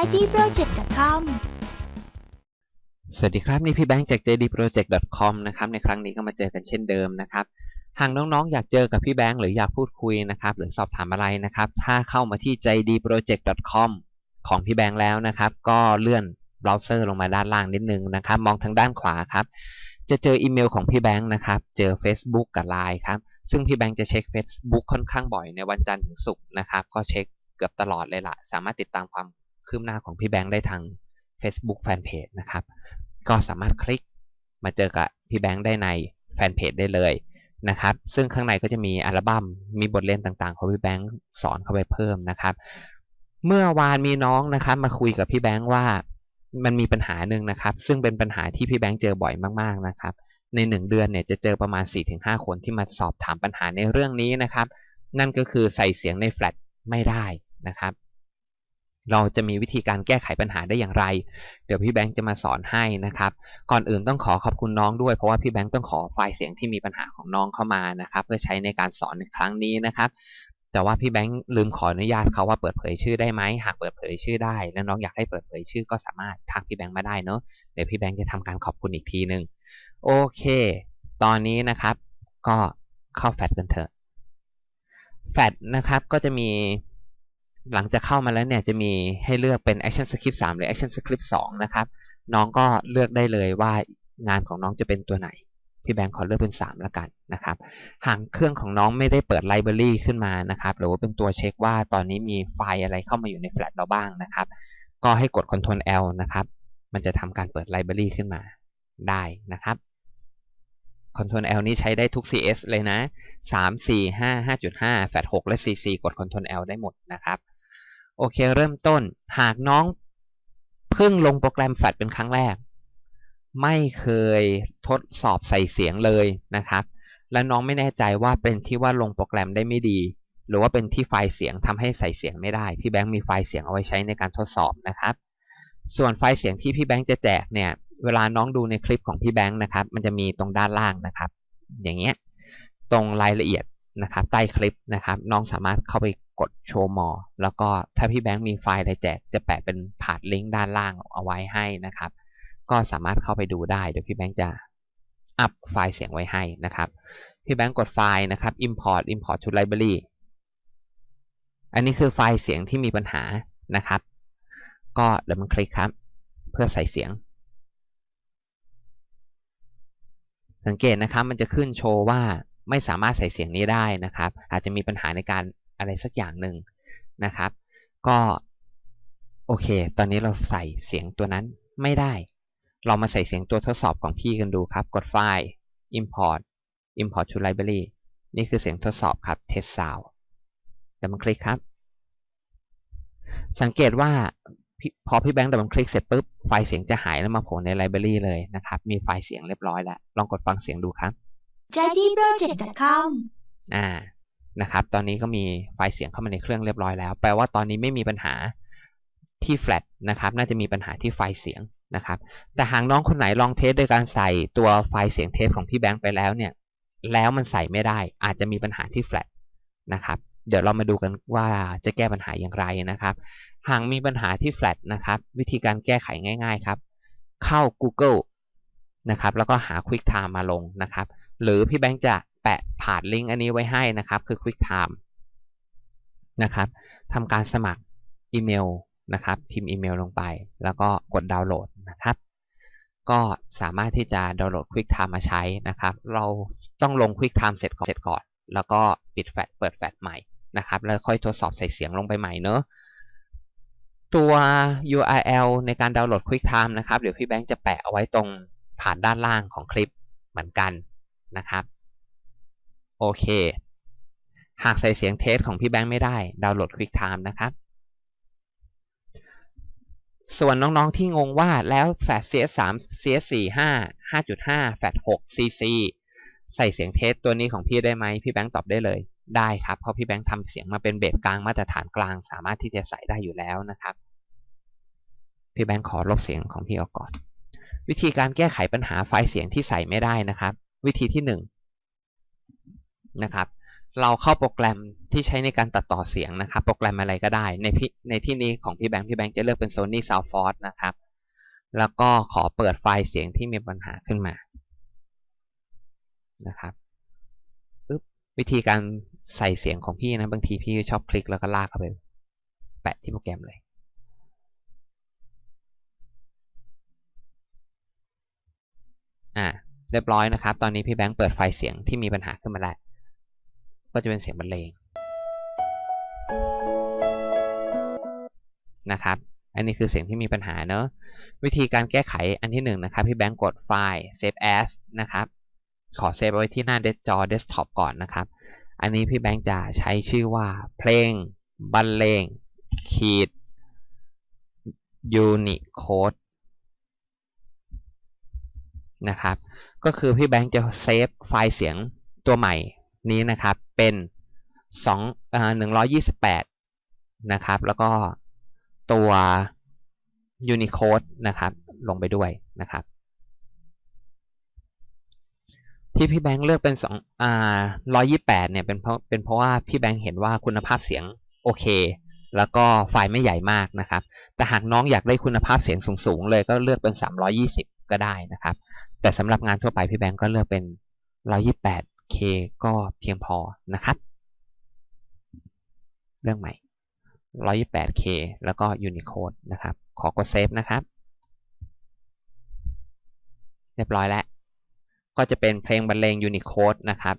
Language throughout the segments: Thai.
jdproject.com สวัสดีครับ นี่พี่แบงค์จาก jdproject.com นะครับ ในครั้งนี้ก็มาเจอกันเช่นเดิมนะครับ หากน้องๆ อยากเจอกับพี่แบงค์หรืออยากพูดคุยนะครับ หรือสอบถามอะไรนะครับ ถ้าเข้ามาที่ jdproject.com ของพี่แบงค์แล้วนะครับ ก็เลื่อนเบราว์เซอร์ลงมาด้านล่างนิดนึงนะครับ มองทางด้านขวาครับ จะเจออีเมลของพี่แบงค์นะครับ เจอ Facebook กับ Line ครับ ซึ่งพี่แบงค์จะเช็ค Facebook ค่อนข้างบ่อยในวันจันทร์ถึงศุกร์นะครับ ก็เช็คเกือบตลอดเลยล่ะ สามารถติดตามความ คืบหน้าของพี่แบงค์ได้ทาง Facebook Fanpage นะครับ ก็สามารถคลิกมาเจอกับพี่แบงค์ได้ในแฟนเพจได้เลยนะครับ ซึ่งข้างในก็จะมีอัลบั้ม มีบทเรียนต่างๆ ของพี่แบงค์สอนเข้าไปเพิ่มนะครับ เมื่อวานมีน้องนะครับมาคุยกับพี่แบงค์ว่ามันมีปัญหาหนึ่งนะครับ ซึ่งเป็นปัญหาที่พี่แบงค์เจอบ่อยมากๆนะครับ ในหนึ่งเดือนเนี่ยจะเจอประมาณ 4-5 คนที่มาสอบถามปัญหาในเรื่องนี้นะครับ นั่นก็คือใส่เสียงในแฟลชไม่ได้นะครับ เราจะมีวิธีการแก้ไขปัญหาได้อย่างไร เดี๋ยวพี่แบงค์จะมาสอนให้นะครับ ก่อนอื่นต้องขอขอบคุณน้องด้วย เพราะว่าพี่แบงค์ต้องขอไฟล์เสียงที่มีปัญหาของน้องเข้ามานะครับ เพื่อใช้ในการสอนในครั้งนี้นะครับ แต่ว่าพี่แบงค์ลืมขออนุญาตเขาว่าเปิดเผยชื่อได้ไหม หากเปิดเผยชื่อได้ แล้วน้องอยากให้เปิดเผยชื่อก็สามารถทักพี่แบงค์มาได้เนอะเดี๋ยวพี่แบงค์จะทำการขอบคุณอีกทีหนึ่งโอเค ตอนนี้นะครับ ก็เข้าแฟดกันเถอะ แฟดนะครับก็จะมี หลังจากเข้ามาแล้วเนี่ยจะมีให้เลือกเป็น Action Script 3 หรือ Action Script 2 นะครับ น้องก็เลือกได้เลยว่างานของน้องจะเป็นตัวไหน พี่แบงค์ขอเลือกเป็น 3 แล้วกันนะครับ หากเครื่องของน้องไม่ได้เปิดไลบรารีขึ้นมานะครับ หรือว่าเป็นตัวเช็คว่าตอนนี้มีไฟล์อะไรเข้ามาอยู่ในแฟลชเราบ้างนะครับ ก็ให้กด Ctrl L นะครับ มันจะทำการเปิดไลบรารีขึ้นมาได้นะครับ Ctrl L นี้ใช้ได้ทุก CS เลยนะ 3 4 5 5.5 แฟลช6และ CC กด Ctrl L ได้หมดนะครับ โอเค เริ่มต้น หากน้องเพิ่งลงโปรแกรมแฟลชเป็นครั้งแรก ไม่เคยทดสอบใส่เสียงเลยนะครับ และน้องไม่แน่ใจว่าเป็นที่ว่าลงโปรแกรมได้ไม่ดี หรือว่าเป็นที่ไฟล์เสียงทำให้ใส่เสียงไม่ได้ พี่แบงค์มีไฟล์เสียงเอาไว้ใช้ในการทดสอบนะครับ ส่วนไฟล์เสียงที่พี่แบงค์จะแจกเนี่ย เวลาน้องดูในคลิปของพี่แบงค์นะครับ มันจะมีตรงด้านล่างนะครับ อย่างเงี้ย ตรงรายละเอียดนะครับ ใต้คลิปนะครับ น้องสามารถเข้าไป กดโชว์มอแล้วก็ถ้าพี่แบงค์มีไฟล์อะไรแจก จะแปะเป็นผาดลิงก์ด้านล่างเอาไว้ให้นะครับ ก็สามารถเข้าไปดูได้เดี๋ยวพี่แบงค์จะอัพไฟล์เสียงไว้ให้นะครับ พี่แบงค์กดไฟล์นะครับ import import to library อันนี้คือไฟล์เสียงที่มีปัญหานะครับ ก็เดี๋ยวมันคลิกครับ เพื่อใส่เสียง สังเกตนะครับมันจะขึ้นโชว์ว่าไม่สามารถใส่เสียงนี้ได้นะครับ อาจจะมีปัญหาในการ อะไรสักอย่างหนึ่งนะครับ ก็โอเค ตอนนี้เราใส่เสียงตัวนั้นไม่ได้ เรามาใส่เสียงตัวทดสอบของพี่กันดูครับ กดไฟล์ import import to library นี่คือเสียงทดสอบครับ test sound เดี๋ยวมันคลิกครับ สังเกตว่าพอพี่แบงค์ดับเบิลคลิกเสร็จปุ๊บ ไฟล์เสียงจะหายแล้วมาโผล่ในไลบรารีเลยนะครับ มีไฟล์เสียงเรียบร้อยแล้ว ลองกดฟังเสียงดูครับ jdyproject.com อ่า นะครับ ตอนนี้ก็มีไฟล์เสียงเข้ามาในเครื่องเรียบร้อยแล้ว แปลว่าตอนนี้ไม่มีปัญหาที่แฟลชนะครับ น่าจะมีปัญหาที่ไฟล์เสียงนะครับ แต่หากน้องคนไหนลองเทสโดยการใส่ตัวไฟล์เสียงเทสของพี่แบงค์ไปแล้วเนี่ย แล้วมันใส่ไม่ได้ อาจจะมีปัญหาที่แฟลชนะครับ เดี๋ยวเรามาดูกันว่าจะแก้ปัญหาอย่างไรนะครับ หากมีปัญหาที่แฟลชนะครับ วิธีการแก้ไขง่าย ๆครับ เข้า Google นะครับ แล้วก็หา QuickTime มาลงนะครับ หรือพี่แบงค์จะ แปะผ่านลิงก์อันนี้ไว้ให้นะครับ คือ QuickTime นะครับทำการสมัครอีเมลนะครับ พิมพ์อีเมลลงไป แล้วก็กดดาวน์โหลดนะครับ ก็สามารถที่จะดาวน์โหลด QuickTime มาใช้นะครับ เราต้องลง QuickTime เสร็จก่อนเสร็จก่อน แล้วก็ปิดแฟลชเปิดแฟลชใหม่นะครับ แล้วค่อยทดสอบใส่เสียงลงไปใหม่เนอะตัว URL ในการดาวน์โหลด QuickTime นะครับ เดี๋ยวพี่แบงค์จะแปะเอาไว้ตรงผ่านด้านล่างของคลิปเหมือนกันนะครับ โอเค หากใส่เสียงเทสของพี่แบงค์ไม่ได้ ดาวน์โหลด QuickTime นะครับ ส่วนน้องๆที่งงว่าแล้วแฟลช CS3 CS4 5 5.5 แฟลช6 CC ใส่เสียงเทสตัวนี้ของพี่ได้ไหมพี่แบงค์ตอบได้เลยได้ครับ เพราะพี่แบงค์ทำเสียงมาเป็นเบสกลางมาตรฐานกลาง สามารถที่จะใส่ได้อยู่แล้วนะครับ พี่แบงค์ขอลบเสียงของพี่ออกก่อน วิธีการแก้ไขปัญหาไฟล์เสียงที่ใส่ไม่ได้นะครับ วิธีที่ 1 นะครับ เราเข้าโปรแกรมที่ใช้ในการตัดต่อเสียงนะครับ โปรแกรมอะไรก็ได้ ในพี่ในที่นี้ของพี่แบงค์พี่แบงค์จะเลือกเป็น Sony Soundforce นะครับ แล้วก็ขอเปิดไฟล์เสียงที่มีปัญหาขึ้นมานะครับปึ๊บวิธีการใส่เสียงของพี่นะบางทีพี่ชอบคลิกแล้วก็ลากเข้าไปแปะที่โปรแกรมเลยอ่าเรียบร้อยนะครับ ตอนนี้พี่แบงค์เปิดไฟล์เสียงที่มีปัญหาขึ้นมาแล้ว ก็จะเป็นเสียงบรรเลงนะครับ อันนี้คือเสียงที่มีปัญหาเนอะวิธีการแก้ไขอันที่หนึ่งนะครับพี่แบงค์กดไฟล์ save as นะครับ ขอเซฟไว้ที่หน้าจอ desktop ก่อนนะครับ อันนี้พี่แบงค์จะใช้ชื่อว่าเพลงบรรเลงขีด Unicode นะครับ ก็คือพี่แบงค์จะเซฟไฟล์เสียงตัวใหม่ นี้นะครับเป็น2อ่า128 นะครับ แล้วก็ตัว Unicode นะครับ ลงไปด้วยนะครับ ที่พี่แบงค์เลือกเป็น2อ่า128 เนี่ยเป็นเพราะเป็นเพราะว่าพี่แบงค์เห็นว่าคุณภาพเสียงโอเค แล้วก็ไฟล์ไม่ใหญ่มากนะครับ แต่หากน้องอยากได้คุณภาพเสียงสูงๆ เลยก็เลือกเป็น 320 ก็ได้นะครับ แต่สำหรับงานทั่วไปพี่แบงค์ก็เลือกเป็น K ก็เพียงพอนะครับ เรื่องใหม่ 128K แล้วก็ Unicode นะครับ ขอกดเซฟนะครับ เรียบร้อยแล้ว ก็จะเป็นเพลงบรรเลง Unicode นะครับ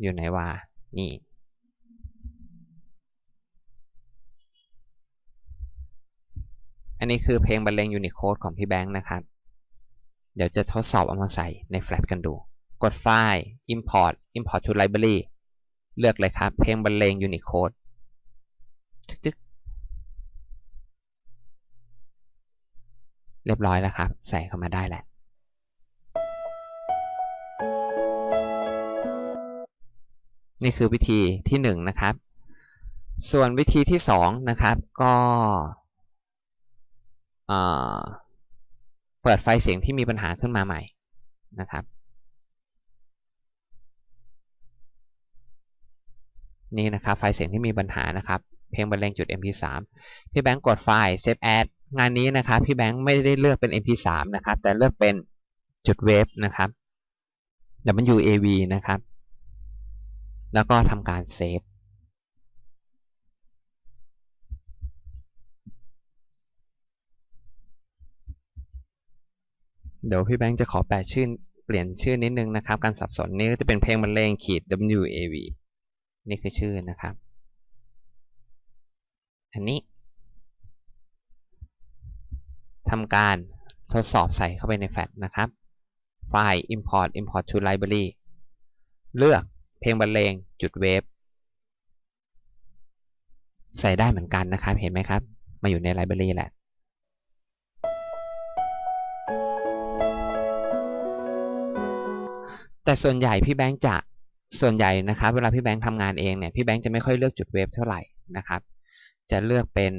อยู่ไหนวะนี่อันนี้คือเพลงบรรเลง Unicode ของพี่แบงค์นะครับ เดี๋ยวจะทดสอบเอามาใส่ใน Flash กันดู กดไฟล์ import import to library เลือกเลยครับ เพลงบรรเลง Unicode จึ๊กเรียบร้อยแล้วครับ ใส่เข้ามาได้แหละนี่คือวิธีที่หนึ่งนะครับ ส่วนวิธีที่สองนะครับ ก็เปิดไฟล์เสียงที่มีปัญหาขึ้นมาใหม่นะครับ นี่นะครับ ไฟล์เสียงที่มีปัญหานะครับ เพลงบรรเลงจุด mp3 พี่แบงก์กดไฟล์ save as งานนี้นะครับ พี่แบงก์ไม่ได้เลือกเป็น mp3 นะครับ แต่เลือกเป็นจุดเวฟนะครับ wav นะครับ แล้วก็ทำการเซฟเดี๋ยวพี่แบงค์จะขอแปะชื่อเปลี่ยนชื่อนิดนึงนะครับ การสับสนนี่ก็จะเป็นเพลงบรรเลงขีด wav นี่คือชื่อนะครับ อันนี้ทำการทดสอบใส่เข้าไปในแฟลชนะครับ ไฟล์ import import to library เลือกเพลงบรรเลงจุดเวฟใส่ได้เหมือนกันนะครับ เห็นไหมครับ มาอยู่ในไลบรารีแหละ แต่ส่วนใหญ่พี่แบงค์จะ ส่วนใหญ่นะครับ เวลาพี่แบงค์ทำงานเองเนี่ยพี่แบงค์จะไม่ค่อยเลือกจุดเวฟเท่าไหร่นะครับ จะเลือกเป็น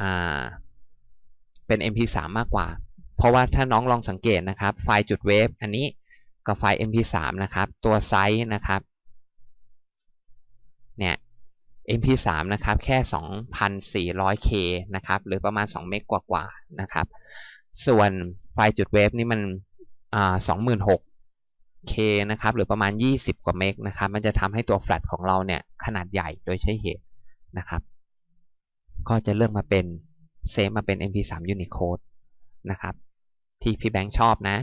อ่าเป็น mp3 มากกว่า เพราะว่าถ้าน้องลองสังเกตนะครับ ไฟล์จุดเวฟอันนี้กับไฟล์ mp3 นะครับ ตัวไซส์นะครับเนี่ย mp3 นะครับแค่ 2,400k นะครับหรือประมาณ 2 เมกกว่าๆนะครับ ส่วนไฟล์จุดเวฟนี่มันอ่า k นะครับหรือประมาณ 20 กว่าเมกนะครับมันจะทำให้ตัวแฟลชของเราเนี่ยขนาดใหญ่โดยใช้เหตุนะครับ ก็จะเลือกมาเป็นเซฟมาเป็น mp3 unicode นะครับที่พี่แบงค์ชอบนะ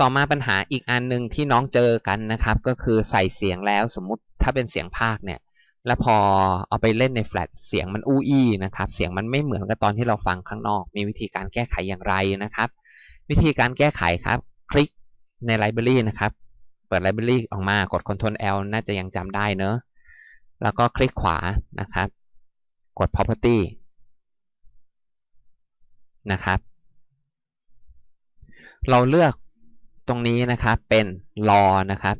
ต่อมาปัญหาอีกอันหนึ่งที่น้องเจอกันนะครับ ก็คือใส่เสียงแล้วสมมุติถ้าเป็นเสียงภาคเนี่ย แล้วพอเอาไปเล่นในแฟลชเสียงมันอู้อี้นะครับ เสียงมันไม่เหมือนกับตอนที่เราฟังข้างนอก มีวิธีการแก้ไขอย่างไรนะครับ วิธีการแก้ไขครับ คลิกในไลบรารีนะครับ เปิดไลบรารีออกมากด Ctrl L น่าจะยังจำได้เนอะแล้วก็คลิกขวานะครับ กด property นะครับ เราเลือกตรงนี้นะครับเป็นรอนะครับ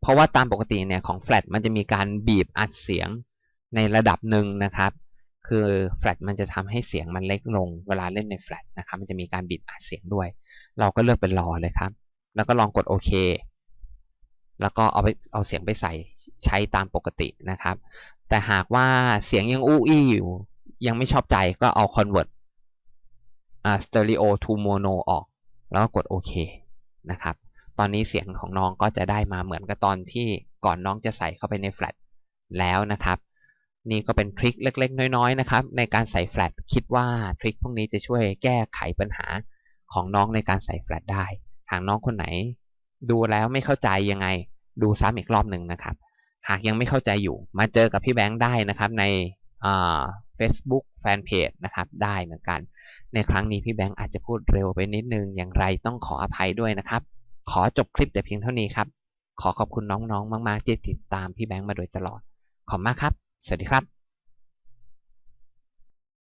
เพราะว่าตามปกติเนี่ยของ Flat มันจะมีการบีบอัดเสียงในระดับหนึ่งนะครับ คือ Flat มันจะทำให้เสียงมันเล็กลง เวลาเล่นใน Flat นะครับ มันจะมีการบีบอัดเสียงด้วย เราก็เลือกเป็นรอเลยครับ แล้วก็ลองกดโอเค แล้วก็เอาไปเอาเสียงไปใส่ใช้ตามปกตินะครับ แต่หากว่าเสียงยังอู้อี้อยู่ ยังไม่ชอบใจก็เอา convert อ่า stereo to mono ออก แล้วกกดโอเคนะครับ ตอนนี้เสียงของน้องก็จะได้มาเหมือนกับตอนที่ก่อนน้องจะใส่เข้าไปในแฟลชแล้วนะครับ นี่ก็เป็นทริคเล็ก ๆ น้อย ๆ นะครับ ในการใส่แฟลชคิดว่าทริคพวกนี้จะช่วยแก้ไขปัญหาของน้องในการใส่แฟลชได้ หากน้องคนไหนดูแล้วไม่เข้าใจยังไง ดูซ้ำอีกรอบหนึ่งนะครับ หากยังไม่เข้าใจอยู่ มาเจอกับพี่แบงค์ได้นะครับในเฟซบุ๊กแฟนเพจนะครับได้เหมือนกัน ในครั้งนี้พี่แบงค์อาจจะพูดเร็วไปนิดนึงอย่างไรต้องขออภัยด้วยนะครับ ขอจบคลิปแต่เพียงเท่านี้ครับ ขอขอบคุณน้องๆ มากๆที่ติดตามพี่แบงค์มาโดยตลอด ขอบคุณมากครับ สวัสดีครับ